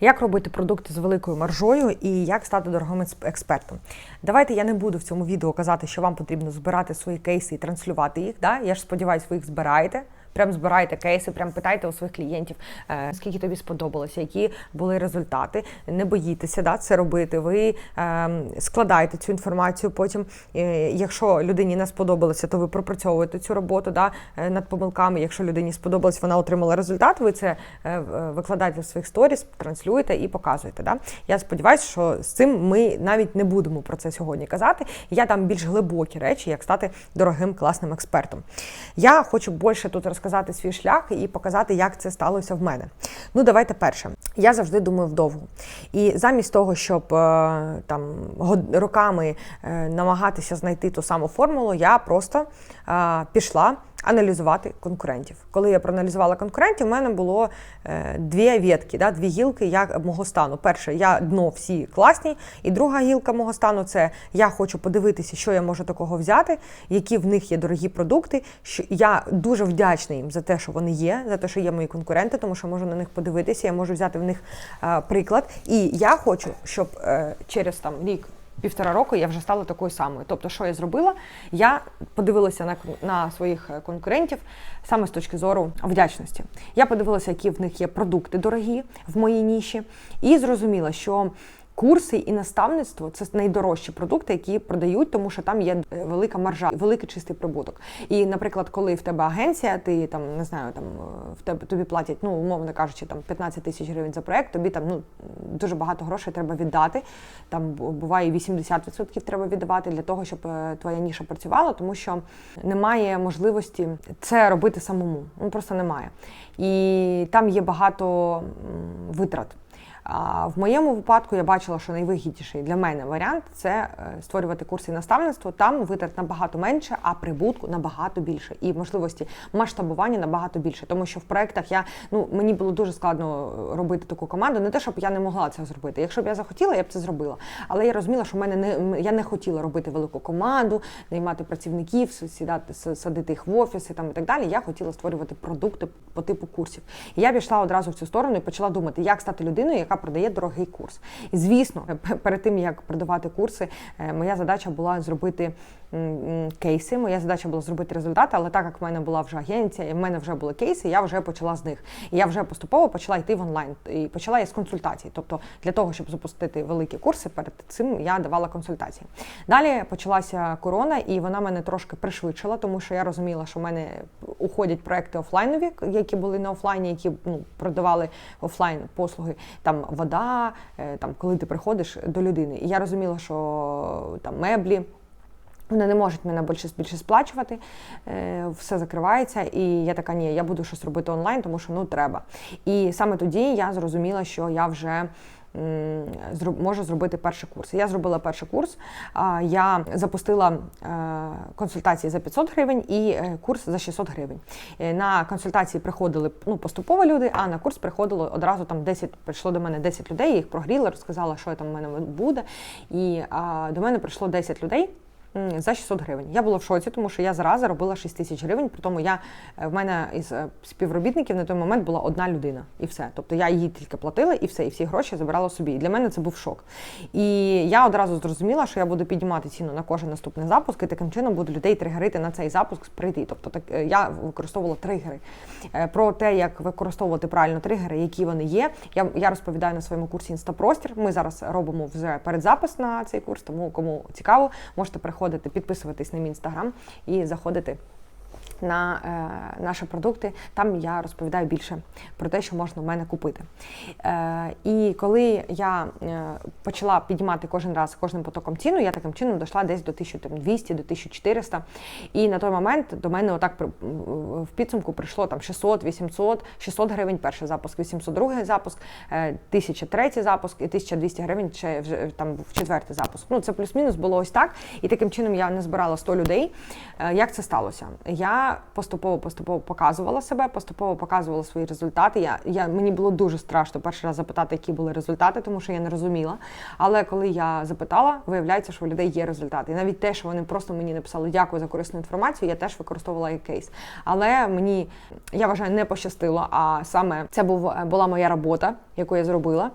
Як робити продукти з великою маржою і як стати дорогим експ- експертом? Давайте я не буду в цьому відео казати, що вам потрібно збирати свої кейси і транслювати їх. Да? Я ж сподіваюся, ви їх збираєте. Прям збирайте кейси, прям питайте у своїх клієнтів, е, скільки тобі сподобалося, які були результати. Не боїтеся да, це робити. Ви е, складаєте цю інформацію. Потім, якщо людині не сподобалося, то ви пропрацьовуєте цю роботу да, е, над помилками. Якщо людині сподобалось, вона отримала результат. Ви це викладаєте в своїх сторіс, транслюєте і показуєте. Да? Я сподіваюся, що з цим ми навіть не будемо про це сьогодні казати. Я дам більш глибокі речі, як стати дорогим класним експертом. Я хочу більше тут розказати свій шлях і показати, як це сталося в мене. Ну, давайте перше. Я завжди думаю вдовго. І замість того, щоб е, там роками е, намагатися знайти ту саму формулу, я просто е, пішла аналізувати конкурентів. Коли я проаналізувала конкурентів, в мене було е, дві ветки, да, дві гілки як мого стану. Перше, я дно всі класні, і друга гілка мого стану це я хочу подивитися, що я можу такого взяти, які в них є дорогі продукти. Що я дуже вдячна їм за те, що вони є, за те, що є мої конкуренти, тому що можу на них подивитися, я можу взяти в них е, приклад. І я хочу, щоб е, через там рік. Півтора року я вже стала такою самою. Тобто, що я зробила? Я подивилася на, на своїх е, конкурентів саме з точки зору вдячності. Я подивилася, які в них є продукти дорогі в моїй ніші, і зрозуміла, що курси і наставництво це найдорожчі продукти, які продають, тому що там є е, велика маржа, великий чистий прибуток. І, наприклад, коли в тебе агенція, ти там не знаю, там е, в тебе тобі платять, ну умовно кажучи, там 15 тисяч гривень за проект, тобі там ну дуже багато грошей треба віддати. Там буває і 80% треба віддавати для того, щоб е, твоя ніша працювала, тому що немає можливості це робити самому. Ну просто немає. І там є багато витрат. В моєму випадку я бачила, що найвигідніший для мене варіант це е, створювати курси і наставництво. Там витрат набагато менше, а прибутку набагато більше, і можливості масштабування набагато більше. Тому що в проектах я ну мені було дуже складно е, робити таку команду. Не те, щоб я не могла це зробити. Якщо б я захотіла, я б це зробила. Але я розуміла, що в мене не я не хотіла робити велику команду, наймати працівників, сідати садити їх в офіси там і так далі. Я хотіла створювати продукти по типу курсів. І я пішла одразу в цю сторону і почала думати, як стати людиною, яка продає дорогий курс. І звісно, перед тим як продавати курси, е, моя задача була зробити кейси. Моя задача була зробити результати, але так як в мене була вже агенція, і в мене вже були кейси, я вже почала з них. І я вже поступово почала йти в онлайн. І почала я з консультацій. Тобто, для того, щоб запустити великі курси, перед цим я давала консультації. Далі почалася корона, і вона мене трошки пришвидшила, тому що я розуміла, що в мене уходять проекти офлайнові, які були на офлайні, які ну, продавали офлайн послуги, там вода, е, там коли ти приходиш до людини. І я розуміла, що там меблі. Вони не можуть мене більше більше сплачувати, е, все закривається, і я така, ні, я буду щось робити онлайн, тому що ну треба. І саме тоді я зрозуміла, що я вже можу зробити перший курс. Я зробила перший курс. Я запустила е, консультації за 500 гривень і е, курс за 600 гривень. На консультації приходили ну, поступово люди, а на курс приходило одразу там 10, прийшло до мене 10 людей, їх прогріла, розказала, що там в мене буде. І до мене прийшло 10 людей. За 600 гривень. Я була в шоці, тому що я зараз заробила 6 тисяч гривень. При тому я е, в мене із е, співробітників на той момент була одна людина, і все. Тобто я їй тільки платила, і все, і всі гроші забирала собі. І для мене це був шок. І я одразу зрозуміла, що я буду піднімати ціну на кожен наступний запуск, і таким чином буду людей тригерити на цей запуск прийти. Тобто так е, я використовувала тригери. Про те, як використовувати правильно тригери, які вони є. Я, я розповідаю на своєму курсі Інстапростір. Ми зараз робимо вже передзапис на цей курс, тому кому цікаво, можете приходити, підписуватись на мій інстаграм і заходити. На е, наші продукти там я розповідаю більше про те, що можна в мене купити. Е, і коли я е, почала піднімати кожен раз кожним потоком ціну, я таким чином дійшла десь до 1200, до 1400. І на той момент до мене отак в підсумку прийшло там 600, 800, 600 гривень перший запуск, 802 запуск, е, 1003 запуск і 1200 гривень ще вже там був четвертий запуск. Ну це плюс-мінус було ось так. І таким чином я не збирала 100 людей. Е, Як це сталося? Я поступово поступово показувала себе, поступово показувала свої результати. Я, я мені було дуже страшно перший раз запитати, які були результати, тому що я не розуміла. Але коли я запитала, виявляється, що у людей є результати. І навіть те, що вони просто мені написали дякую за корисну інформацію, я теж використовувала як кейс. Але мені я вважаю, не пощастило. А саме це був була моя робота, яку я зробила.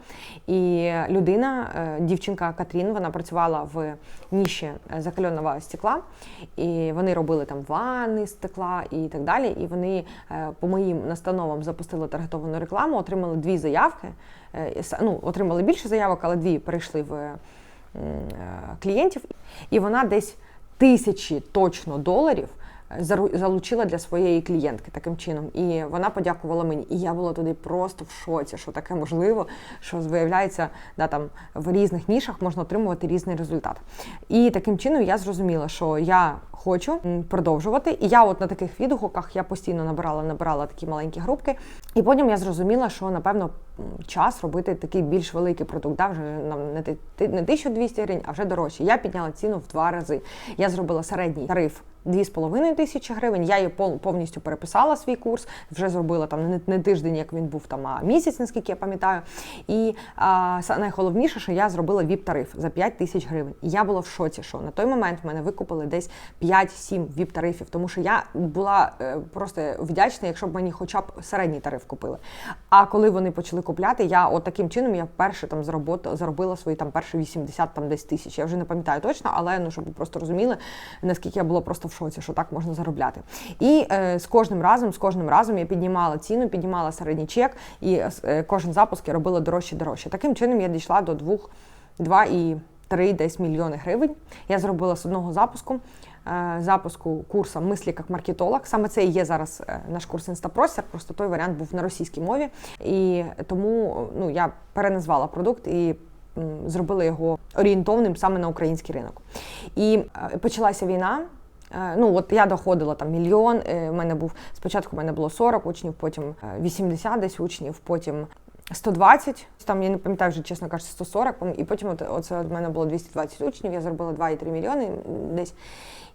І людина, е, дівчинка Катрін, вона працювала в ніші е, закальоного стекла, і вони робили там ванни з стекла і так далі. І вони е, по моїм настановам запустили таргетовану рекламу, отримали дві заявки. Е, Ну, отримали більше заявок, але дві перейшли в е, клієнтів. І вона десь тисячі точно доларів залучила для своєї клієнтки таким чином. І вона подякувала мені. І я була туди просто в шоці, що таке можливо, що виявляється, да, там в різних нішах можна отримувати різний результат. І таким чином я зрозуміла, що я хочу продовжувати. І я от на таких відгуках я постійно набирала, набирала такі маленькі групки. І потім я зрозуміла, що напевно час робити такий більш великий продукт. Да, вже не 1200 гривень, а вже дорожче. Я підняла ціну в два рази. Я зробила середній тариф 2,5 тисячі гривень. Я її повністю переписала свій курс, вже зробила там не, тиждень, як він був там, а місяць, наскільки я пам'ятаю. І а, найголовніше, що я зробила віп-тариф за 5 тисяч гривень. І я була в шоці, що на той момент в мене викупили десь 5-7 віп-тарифів, тому що я була е, просто вдячна, якщо б мені хоча б середній тариф купили. А коли вони почали купляти, я от таким чином я перше там заробила свої там перші 80 там десь тисяч. Я вже не пам'ятаю точно, але ну щоб ви просто розуміли, наскільки я була просто в шоці, що так можна заробляти. І е, з кожним разом, з кожним разом я піднімала ціну, піднімала середній чек, і е, кожен запуск я робила дорожче дорожче. Таким чином я дійшла до двох, два і три десь мільйони гривень. Я зробила з одного запуску. е, Запуску курсу мислі як маркетолог. Саме це і є зараз е, наш курс інстапростір. Просто той варіант був на російській мові, і тому ну я переназвала продукт і зробила його орієнтовним саме на український ринок. І е, почалася війна. Е, Ну, от я доходила там мільйон. е, В мене був спочатку в мене було 40 учнів, потім е, 80 десь учнів, потім 120, там я не пам'ятаю вже, чесно кажучи, 140, і потім от, оце в мене було 220 учнів, я зробила 2,3 мільйони десь.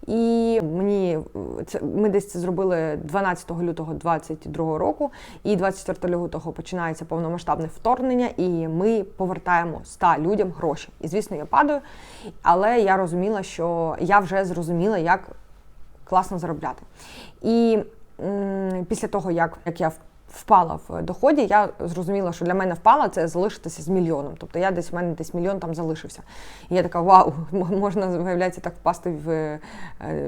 І мені е, це ми десь це зробили 12 лютого 2022 року, і 24 лютого починається повномасштабне вторгнення, і ми повертаємо 100 людям гроші. І звісно, я падаю, але я розуміла, що я вже зрозуміла, як класно заробляти. І м, після того, як, як я впала в доході, я зрозуміла, що для мене впала це залишитися з мільйоном. Тобто я десь в мене десь мільйон там залишився. І я така, вау, можна, виявляється, так впасти в, е,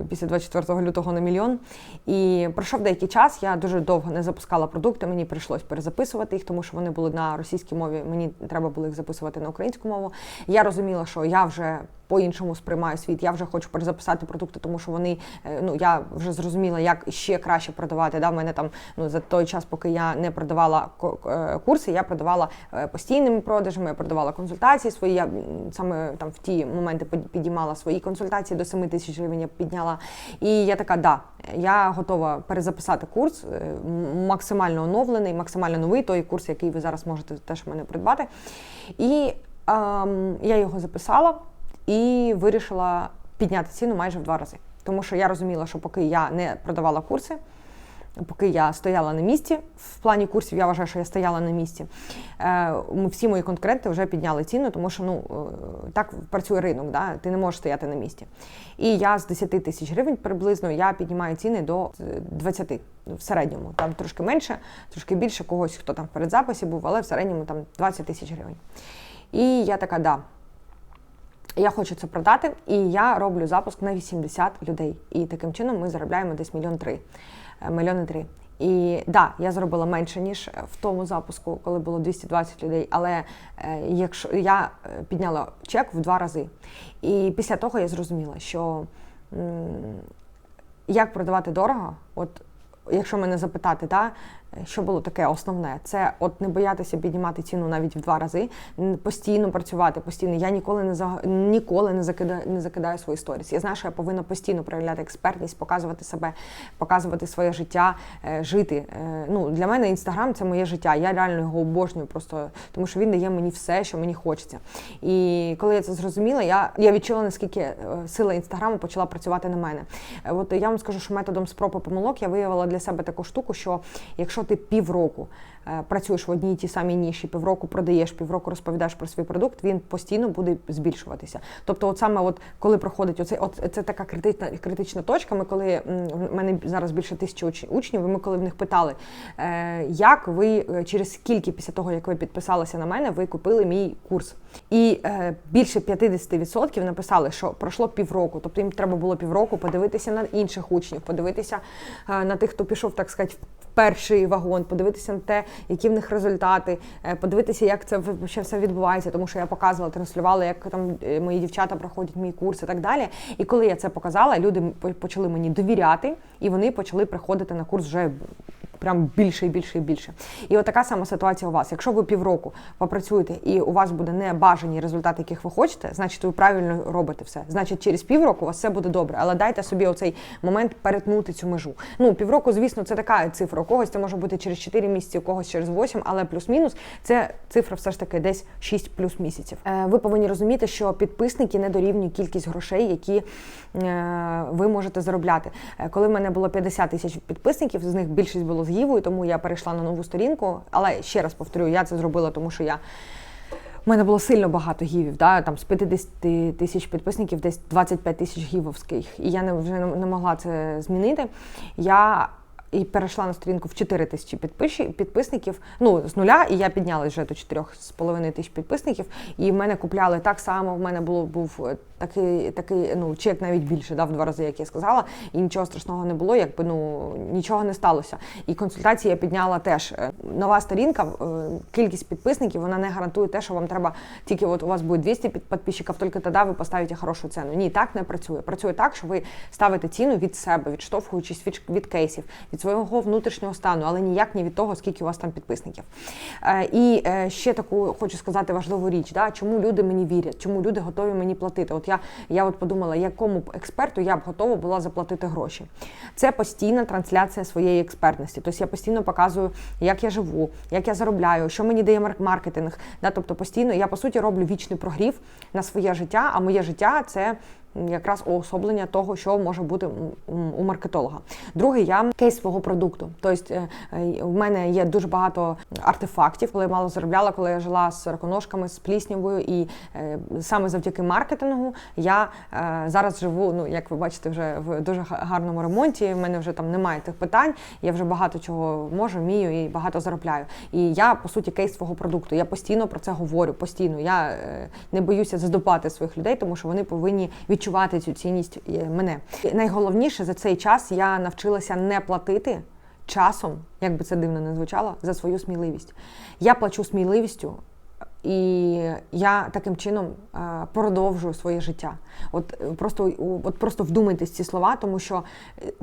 після 24 лютого на мільйон. І пройшов деякий час, я дуже довго не запускала продукти, мені прийшлось перезаписувати їх, тому що вони були на російській мові, мені треба було їх записувати на українську мову. Я розуміла, що я вже по-іншому сприймаю світ. Я вже хочу перезаписати продукти, тому що вони е, ну я вже зрозуміла, як ще краще продавати. Да, в мене там ну за той час, поки я не продавала е, курси, я продавала е, постійними продажами, я продавала консультації свої. Я саме там в ті моменти підіймала свої консультації до 7 тисяч гривень. Я підняла. І я така, да, я готова перезаписати курс максимально оновлений, максимально новий той курс, який ви зараз можете теж в мене придбати. І ем, я його записала і вирішила підняти ціну майже в два рази. Тому що я розуміла, що поки я не продавала курси, поки я стояла на місці, в плані курсів я вважаю, що я стояла на місці. е, ми Всі мої конкуренти вже підняли ціну, тому що ну е, так працює ринок, да? ти не можеш стояти на місці. І я з 10 тисяч гривень приблизно я піднімаю ціни до е, 20 в середньому. Там трошки менше, трошки більше когось, хто там в передзаписі був, але в середньому там 20 тисяч гривень. І я така, да. Я хочу це продати, і я роблю запуск на 80 людей. І таким чином ми заробляємо десь мільйон три. Е, Мільйони три. І да, я зробила менше ніж в тому запуску, коли було 220 людей. Але е, якщо я е, підняла чек в два рази. І після того я зрозуміла, що як продавати дорого, от якщо мене запитати, та, е, що було таке основне, це от не боятися піднімати ціну навіть в два рази, постійно працювати, постійно. Я ніколи не за ніколи не закидаю, не закидаю свої сторіс. Я знаю, що я повинна постійно проявляти експертність, показувати себе, показувати своє життя, е, жити. Е, Ну для мене інстаграм це моє життя. Я реально його обожнюю, просто тому що він дає мені все, що мені хочеться. І коли я це зрозуміла, я, я відчула наскільки е, сила інстаграму почала працювати на мене. От я вам скажу, що методом спроб і помилок я виявила для себе таку штуку, що якщо ти півроку е, працюєш в одній і тій самій ніші, півроку продаєш, півроку розповідаєш про свій продукт, він постійно буде збільшуватися. Тобто, от саме от коли проходить оцей, от це така критична критична точка. Ми коли в мене зараз більше тисячі уч- учнів, і ми коли в них питали, е, як ви е, через скільки після того, як ви підписалися на мене, ви купили мій курс. І більше 50% написали, що пройшло півроку. Тобто їм треба було півроку подивитися на інших учнів, подивитися на тих, хто пішов, так сказати, перший вагон, подивитися на те, які в них результати, е, подивитися, як це ще все відбувається, тому що я показувала, транслювала, як там е, мої дівчата проходять мій курс і так далі. І коли я це показала, люди почали мені довіряти, і вони почали приходити на курс вже прям більше і більше і більше. І от така сама ситуація у вас. Якщо ви півроку попрацюєте і у вас буде не бажані результати, яких ви хочете, значить ви правильно робите все. Значить, через півроку у вас все буде добре. Але дайте собі оцей момент перетнути цю межу. Ну, півроку, звісно, це така цифра. У когось це може бути через 4 місяці, у когось через 8, але плюс-мінус це цифра все ж таки десь 6 плюс місяців. Е, ви повинні розуміти, що підписники не дорівнюють кількість грошей, які е, ви можете заробляти. Е, Коли в мене було 50 тисяч підписників, з них більшість було з Гівою, тому я перейшла на нову сторінку. Але ще раз повторюю, я це зробила, тому що я. У мене було сильно багато гівів, да? там з 50 тисяч підписників десь 25 тисяч гівовських. І я не, вже не могла це змінити. Я і перейшла на сторінку в 4 тисячі підписників. Ну, з нуля, і я піднялась вже до 4,5 тисяч підписників. І в мене купляли так само. В мене було був е, такий, такий ну, чек навіть більше, да, в два рази, як я сказала, і нічого страшного не було, якби ну нічого не сталося. І консультації я підняла теж. Е, Нова сторінка, е, кількість підписників, вона не гарантує те, що вам треба тільки от у вас буде 200 під- підписчиків, тільки тоді ви поставите хорошу ціну. Ні, так не працює. Працює так, що ви ставите ціну від себе, відштовхуючись від, від кейсів, від свого внутрішнього стану, але ніяк не від того, скільки у вас там підписників. Е, і е, ще таку хочу сказати важливу річ: да, чому люди мені вірять, чому люди готові мені платити. От я, я от подумала, якому б експерту я б готова була заплатити гроші. Це постійна трансляція своєї експертності. Тобто я постійно показую, як я живу, як я заробляю, що мені дає марк- маркетинг. Да, тобто постійно я по суті роблю вічний прогрів на своє життя, а моє життя це. Якраз уособлення того, що може бути у маркетолога. Друге, я кейс свого продукту. Тобто е, е, в мене є дуже багато артефактів, коли я мало заробляла, коли я жила з раконожками, з пліснявою, і е, саме завдяки маркетингу я зараз живу. Ну як ви бачите, вже в дуже гарному ремонті. В мене вже там немає тих питань. Я вже багато чого можу, вмію і багато заробляю. І я по суті кейс свого продукту. Я постійно про це говорю. Постійно я не боюся задопати своїх людей, тому що вони повинні відчувати цю цінність е, мене. І найголовніше за цей час я навчилася не платити часом, як би це дивно не звучало, за свою сміливість. Я плачу сміливістю. І я таким чином е, продовжую своє життя. От е, просто от просто вдумайтесь ці слова, тому що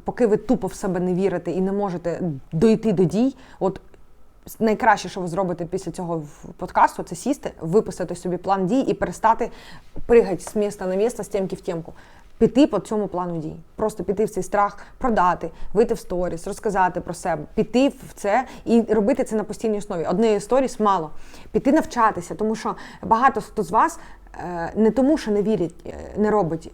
поки ви тупо в себе не вірите і не можете дойти до дій, от найкраще, що ви зробите після цього подкасту, це сісти, виписати собі план дій і перестати пригати з міста на місто, з тємки в тємку. Піти по цьому плану дій, просто піти в цей страх, продати, вийти в сторіс, розказати про себе, піти в це і робити це на постійній основі. Однієї сторіс мало. Піти навчатися, тому що багато хто з вас е, не тому, що не вірить, е, не робить.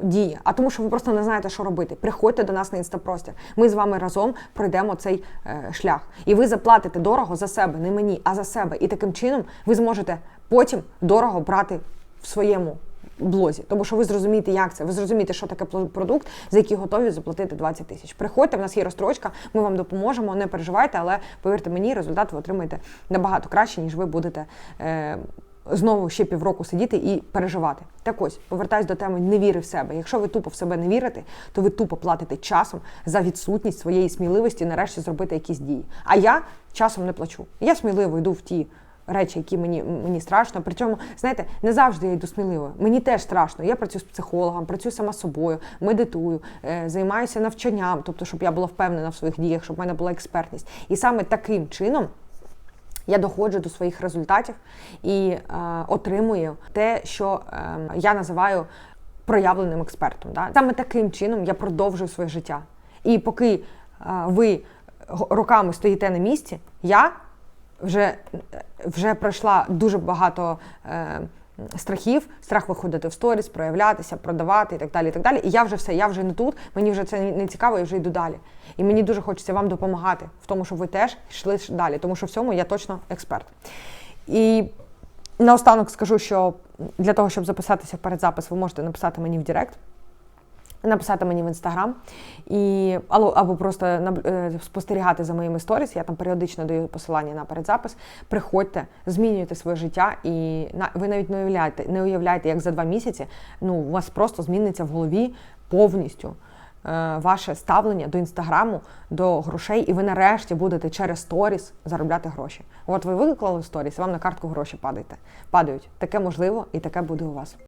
Дії, а тому, що ви просто не знаєте, що робити. Приходьте до нас на інстапростір. Ми з вами разом пройдемо цей е, шлях. І ви заплатите дорого за себе, не мені, а за себе. І таким чином ви зможете потім дорого брати в своєму блозі. Тому що ви зрозумієте, як це. Ви зрозумієте, що таке продукт, за який готові заплатити 20 тисяч. Приходьте, в нас є розстрочка, ми вам допоможемо, не переживайте, але повірте мені, результат ви отримаєте набагато краще, ніж ви будете. Е, Знову ще півроку сидіти і переживати. Так ось, повертаюсь до теми невіри в себе. Якщо ви тупо в себе не вірите, то ви тупо платите часом за відсутність своєї сміливості нарешті зробити якісь дії. А я часом не плачу. Я сміливо йду в ті речі, які мені, мені страшно. Причому, знаєте, не завжди я йду сміливо. Мені теж страшно. Я працюю з психологом, працюю сама собою, медитую, е, займаюся навчанням, тобто, щоб я була впевнена в своїх діях, щоб в мене була експертність. І саме таким чином. Я доходжу до своїх результатів і е, отримую те, що е, я називаю проявленим експертом. Да? Саме таким чином я продовжую своє життя. І поки е, ви роками стоїте на місці, я вже, вже пройшла дуже багато. Е, Страхів, страх виходити в сторіс, проявлятися, продавати і так далі. І так далі. І я вже все, я вже не тут, мені вже це не цікаво, я вже йду далі. І мені дуже хочеться вам допомагати в тому, щоб ви теж йшли далі, тому що в цьому я точно експерт. І наостанок скажу, що для того, щоб записатися в передзапис, ви можете написати мені в Директ. Написати мені в інстаграм і або, або просто е, спостерігати за моїми сторіс. Я там періодично даю посилання на передзапис. Приходьте, змінюйте своє життя, і ви навіть не уявляєте, не уявляєте, як за два місяці ну у вас просто зміниться в голові повністю е, ваше ставлення до інстаграму, до грошей, і ви нарешті будете через сторіс заробляти гроші. От ви виклали сторіс, вам на картку гроші падають. Падають. Таке можливо, і таке буде у вас.